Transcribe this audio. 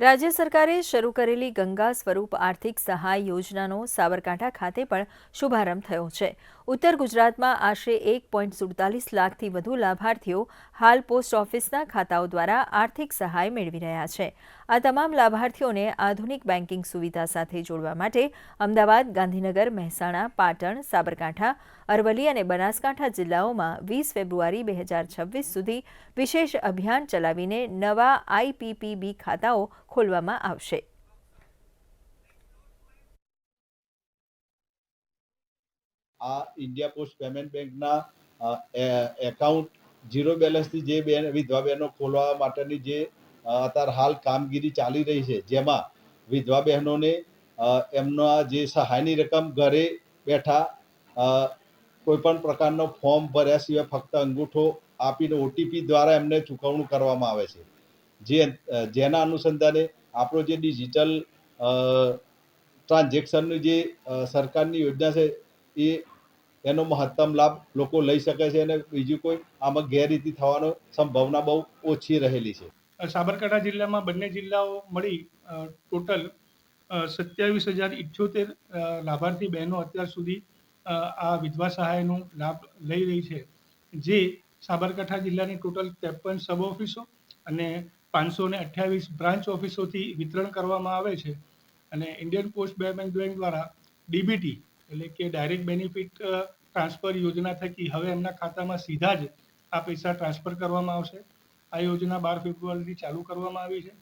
રાજ્ય સરકારે શરૂ કરેલી ગંગા સ્વરૂપ આર્થિક સહાય યોજનાનો સાબરકાંઠા ખાતે પણ શુભારંભ થયો છે. ઉત્તર ગુજરાતમાં આશરે એક પોઈન્ટ સુડતાલીસ લાખથી વધુ લાભાર્થીઓ હાલ પોસ્ટ ઓફિસના ખાતાઓ દ્વારા આર્થિક સહાય મેળવી રહ્યા છે. આ તમામ લાભાર્થીઓને આધુનિક બેન્કિંગ સુવિધા સાથે જોડવા માટે અમદાવાદ, ગાંધીનગર, મહેસાણા, પાટણ, સાબરકાંઠા, અરવલ્લી અને બનાસકાંઠા જિલ્લાઓમાં વીસ ફેબ્રુઆરી બે હજાર છવ્વીસ સુધી વિશેષ અભિયાન ચલાવીને નવા આઈપીપીબી ખાતાઓ ખોલવામાં આવશે. આ ઇન્ડિયા પોસ્ટ પેમેન્ટ બેંકના એકાઉન્ટ ઝીરો બેલેન્સથી જે બેન વિધવા બહેનો ખોલવા માટેની જે અત્યારે હાલ કામગીરી ચાલી રહી છે જેમાં વિધવા બહેનોને એમના જે સહાયની રકમ ઘરે બેઠા અ, કોઈ પણ પ્રકારનો ફોર્મ ભર્યા સિવાય ફક્ત અંગૂઠો આપીને ઓટીપી દ્વારા એમને ચૂકવણું કરવામાં આવે છે. જે જેના અનુસંધાને આપણો જે ડિજિટલ ટ્રાન્ઝેક્શનની જે સરકારની યોજના છે, એ, એનો મહત્તમ લાભ લોકો લઈ શકે છે અને બીજું કોઈ આમાં ગેરરીતિ થવાનો સંભાવના બહુ ઓછી રહેલી છે. સાબરકાંઠા જિલ્લામાં બંને જિલ્લાઓ મળી ટોટલ સત્યાવીસ હજાર ઇઠ્યોતેર લાભાર્થી બહેનો અત્યાર સુધી આ વિધવા સહાયનો લાભ લઈ રહી છે. જે સાબરકાંઠા જિલ્લાની ટોટલ ત્રેપન સબ ઓફિસો અને પાંચસો ને અઠ્યાવીસ બ્રાન્ચ ઓફિસોથી વિતરણ કરવામાં આવે છે અને ઇન્ડિયન પોસ્ટ પેમેન્ટ બેંક દ્વારા ડીબીટી એટલે કે ડાયરેક્ટ બેનિફિટ ટ્રાન્સફર યોજના થકી હવે એમના ખાતામાં સીધા જ આ પૈસા ટ્રાન્સફર કરવામાં આવશે. આ યોજના બાર ફેબ્રુઆરીથી ચાલુ કરવામાં આવી છે.